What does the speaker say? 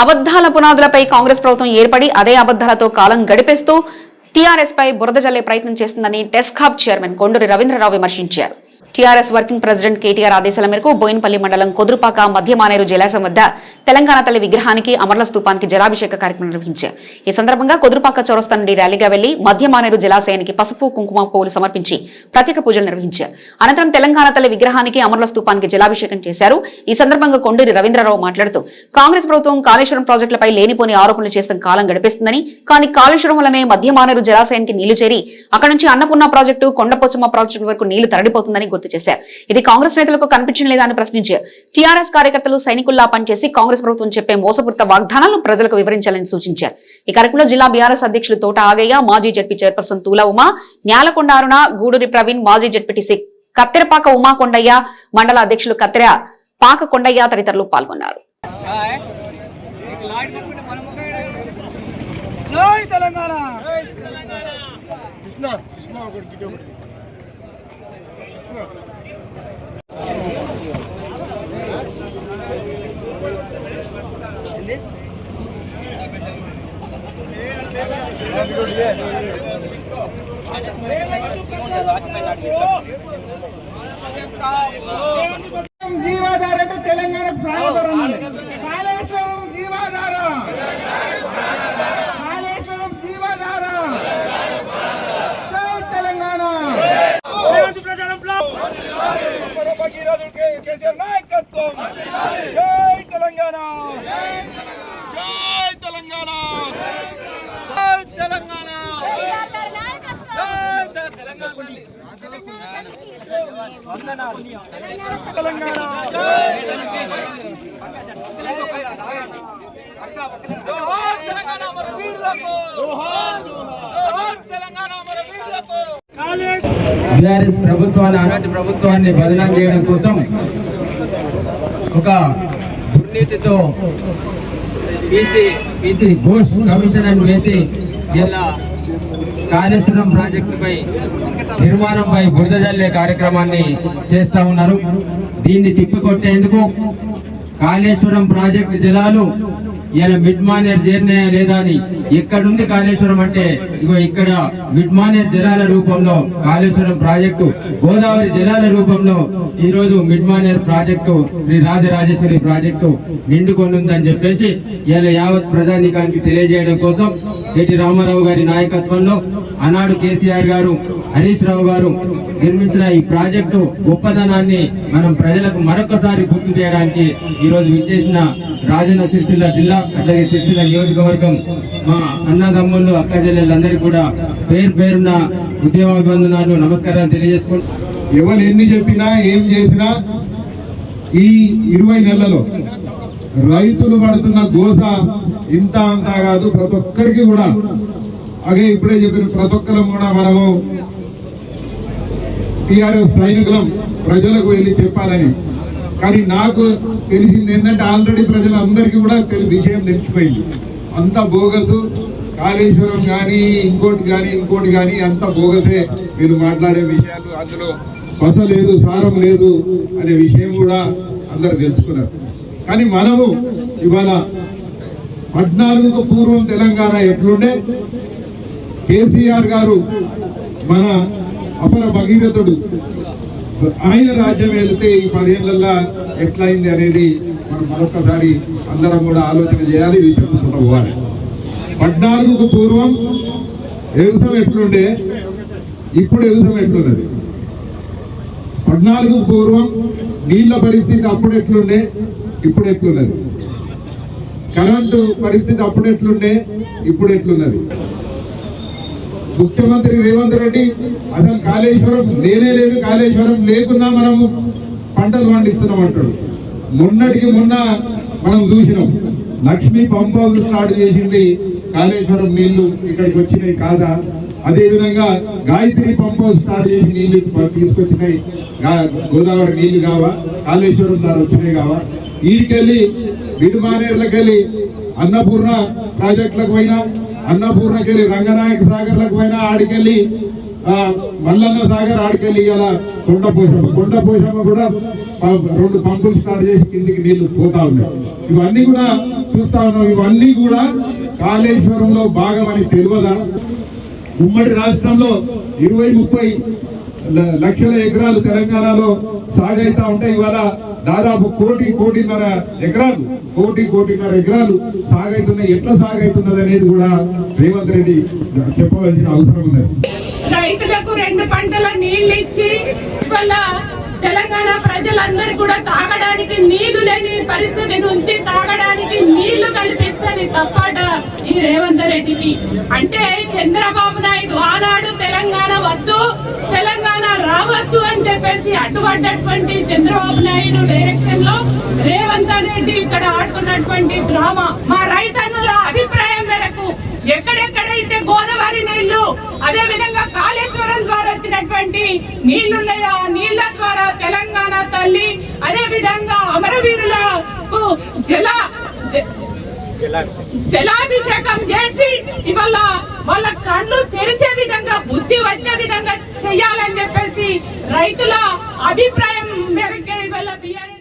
అబద్దాల పునాదులపై కాంగ్రెస్ ప్రభుత్వం ఏర్పడి అదే అబద్దాలతో కాలం గడిపేస్తూ టీఆర్ఎస్ పై బురద జల్లే ప్రయత్నం చేస్తుందని టెస్కాబ్ చైర్మన్ కొండూరి రవీంద్రరావు విమర్శించారు. టీఆర్ఎస్ వర్కింగ్ ప్రెసిడెంట్ కేటీఆర్ ఆదేశాల మేరకు బోయినపల్లి మండలం కొదురుపాక మధ్యమానేరు జలాశయం వద్ద తెలంగాణ తల్లి విగ్రహానికి అమర్ల స్తూపానికి జలాభిషేక కార్యక్రమం నిర్వహించారు. ఈ సందర్భంగా కొదురుపాక చౌరస్తా నుండి ర్యాలీగా వెళ్ళి మధ్యమానేరు జలాశయానికి పసుపు కుంకుమ పువ్వులు సమర్పించి ప్రత్యేక పూజలు నిర్వహించారు. అనంతరం తెలంగాణ తల్లి విగ్రహానికి అమర్ల స్తూపానికి జలాభిషేకం చేశారు. ఈ సందర్భంగా కొండూరి రవీంద్రరావు మాట్లాడుతూ కాంగ్రెస్ ప్రభుత్వం కాళేశ్వరం ప్రాజెక్టులపై లేనిపోని ఆరోపణలు చేస్తున్న కాలం గడిపిస్తుందని కానీ కాళేశ్వరం వల్లనే మధ్యమానేరు జలాశయానికి నీళ్ళు చేరి అక్కడి నుంచి అన్నపూర్ణ ప్రాజెక్టు కొండపోచమ్మ ప్రాజెక్టు వరకు నీళ్ళు తరలిపోతుందని గుర్తు చేశారు. ఇది కాంగ్రెస్ నేతలకు కనిపించలేదా అని ప్రశ్నించారు టీఆర్ఎస్ కార్యకర్తలు సైనికుల్లా పనిచేసి కాంగ్రెస్ ప్రభుత్వం చెప్పే మోసపూరిత వాగ్దానాలను ప్రజలకు వివరించాలని సూచించారు. ఈ కార్యక్రమంలో జిల్లా బీఆర్ఎస్ అధ్యక్షులు తోట ఆగయ్య మాజీ జడ్పీ చైర్పర్సన్ తూల ఉమా న్యాలకొండ అరుణ గూడూరి ప్రవీణ్ మాజీ జడ్పీటీసీ కత్తెరపాక ఉమా కొండయ్య మండల అధ్యక్షులు కత్తెర పాక కొండయ్య తదితరులు పాల్గొన్నారు. జై తెలంగాణ! కృష్ణ కృష్ణ ఒకటి గిడ్డ ఒకటి కృష్ణ. జీవాధార అంటే తెలంగాణ ప్రాణాధారం కాళేశ్వరం జీవాధార. కాళేశ్వరం జీవాధార. జై తెలంగాణ. నాయకత్వం జై తెలంగాణ. జై తెలంగాణ జై తెలంగాణ జై తెలంగాణ తెలంగాణ జోహార్ తెలంగాణ మన వీరులకు జోహార్ జోహార్ తెలంగాణ మన వీరులకు! బీఆర్ఎస్ ప్రభుత్వాన్ని అలాంటి ప్రభుత్వాన్ని బదనాం చేయడం కోసం ఒక దుర్నీతితో పీసీ పీసీ ఘోష్ కమిషన్ అని వేసి ఇలా కాళేశ్వరం ప్రాజెక్టుపై నిర్మాణంపై బురద జల్లే కార్యక్రమాన్ని చేస్తా ఉన్నారు. దీన్ని తిప్పికొట్టేందుకు కాళేశ్వరం ప్రాజెక్టు జలాలు ఇలా మిడ్ మానేర్ చేరినాయా లేదా అని ఎక్కడుంది కాళేశ్వరం అంటే? ఇగో ఇక్కడ మిడ్ మానేర్ జలాల రూపంలో కాళేశ్వరం ప్రాజెక్టు గోదావరి జలాల రూపంలో ఈరోజు mid Maner project Sri Rajarajeshwari project నిండుకొనుందని చెప్పేసి ఇలా యావత్ ప్రజానీకానికి తెలియజేయడం కోసం ఎటి రామారావు గారి నాయకత్వంలో ఆనాడు కేసీఆర్ గారు హరీష్ రావు గారు నిర్మించిన ఈ ప్రాజెక్టు గొప్పదనాన్ని మనం ప్రజలకు మరొకసారి గుర్తు చేయడానికి ఈరోజు విచ్చేసిన రాజన్న సిరిసిల్ల జిల్లా అట్లాగే సిరిసిల్ల నియోజకవర్గం మా అన్నదమ్ముళ్ళు అక్క కూడా పేరు పేరున ఉద్యమాభివందనాలు నమస్కారాలు తెలియజేసుకుంటూ ఎవరు ఎన్ని చెప్పినా ఏం చేసినా ఈ ఇరవై నెలలో రైతులు పడుతున్న గోస ఇంత అంతా కాదు ప్రతి ఒక్కరికి కూడా. అదే ఇప్పుడే చెప్పిన ప్రతి ఒక్కరం కూడా మనము టిఆర్ఎస్ సైనికులం ప్రజలకు వెళ్ళి చెప్పాలని. కానీ నాకు తెలిసింది ఏంటంటే ఆల్రెడీ ప్రజలందరికీ కూడా తెలి- విషయం తెలిసిపోయింది. అంత బోగసు కాళేశ్వరం కానీ ఇంకోటి కానీ ఇంకోటి కానీ అంత బోగసే మీరు మాట్లాడే విషయాలు. అందులో పస లేదు సారం లేదు అనే విషయం కూడా అందరు తెలుసుకున్నారు. కానీ మనము ఇవాళ పద్నాలుగుకు పూర్వం తెలంగాణ ఎట్లుండే? కేసీఆర్ గారు మన అపర భగీరథుడు. ఆయన రాజ్యం వెళ్తే ఈ పదేళ్ళలో ఎట్లయింది అనేది మనం మరొకసారి అందరం కూడా ఆలోచన చేయాలి ఇది చెప్పుకుంటూ పోవాలి. పద్నాలుగుకు పూర్వం ఎగుసం ఎట్లుండే? ఇప్పుడు ఎగుసం ఎట్లున్నది? పద్నాలుగు పూర్వం నీళ్ళ పరిస్థితి అప్పుడు ఎట్లుండే? ఇప్పుడు ఎట్లున్నది? కరెంటు పరిస్థితి అప్పుడు ఎట్లుండే? ఇప్పుడు ఎట్లున్నది? ముఖ్యమంత్రి రేవంత్ రెడ్డి అసలు కాళేశ్వరం లేనే లేదు కాళేశ్వరం లేకున్నా మనము పంటలు పండిస్తున్నాం అంటాడు. మొన్నటికి మొన్న మనం చూసినాం లక్ష్మీ పంప్ హౌస్ స్టార్ట్ చేసింది కాళేశ్వరం నీళ్ళు ఇక్కడికి వచ్చినాయి కాదా? అదే విధంగా గాయత్రి పంప్ హౌస్ స్టార్ట్ చేసి నీళ్ళు తీసుకొచ్చినాయి గోదావరి నీళ్ళు కావా? కాళేశ్వరం ద్వారా వచ్చినాయి కావా? వీడికెళ్ళి మిడిమానేర్లకు వెళ్ళి అన్నపూర్ణ ప్రాజెక్టులకు పోయినా అన్నపూర్ణకెళ్ళి రంగనాయక సాగర్లకు పోయినా ఆడికెళ్ళి మల్లన్న సాగర్ ఆడికెళ్ళి ఇవాళ కొండ పోషమ్మ కొండ పోషమ్మ కూడా రెండు పంపులు స్టార్ట్ చేసి కిందికి నీళ్ళు పోతా ఉన్నాయి. ఇవన్నీ కూడా చూస్తా ఉన్నాం. ఇవన్నీ కూడా కాళేశ్వరంలో భాగమని తెలియదా? ఉమ్మడి రాష్ట్రంలో ఇరవై ముప్పై ల- లక్షల ఎకరాలు తెలంగాణలో సాగైతా ఉంటాయి ఇవాళ దాదాపు కోటి కోటిన్నర ఎకరాలు కోటి కోటిన్నర ఎకరాలు సాగైతున్నాయి ఎట్లా సాగైతున్నది అనేది కూడా రేవంత్ రెడ్డి చెప్పవలసిన అవసరం ఉన్నది. రైతులకు రెండు పంటల నీళ్ళు ఇచ్చి ఇవాళ తెలంగాణ ప్రజలందరూ కూడా తాగడానికి నీళ్ళు లేని పరిస్థితి నుంచి తాగడానికి నీళ్ళు కల్పిస్తుంది తప్పట ఈ రేవంత్ రెడ్డికి. అంటే చంద్రబాబు నాయుడు ఆనాడు తెలంగాణ వద్దు చెప్పేసి అడ్డుపడ్డటువంటి చంద్రబాబు నాయుడు డైరెక్షన్లో రేవంత్ రెడ్డి ఇక్కడ ఆడుతున్నటువంటి డ్రామా. మా రైతన్నుల అభిప్రాయం మేరకు ఎక్కడెక్కడైతే గోదావరి నీళ్ళు అదే విధంగా కాళేశ్వరం ద్వారా వచ్చినటువంటి నీళ్ళున్నాయో? ఆ నీళ్ళ ద్వారా తెలంగాణ తల్లి అదే విధంగా అమరవీరులకు జల జలాభిషేకం చేసి ఇవాళ వాళ్ళ కళ్ళు తెరిచే విధంగా బుద్ధి వచ్చే విధంగా చేయాలని చెప్పేసి రైతుల అభిప్రాయం మేరకే ఇవాళ బిఆర్ఎస్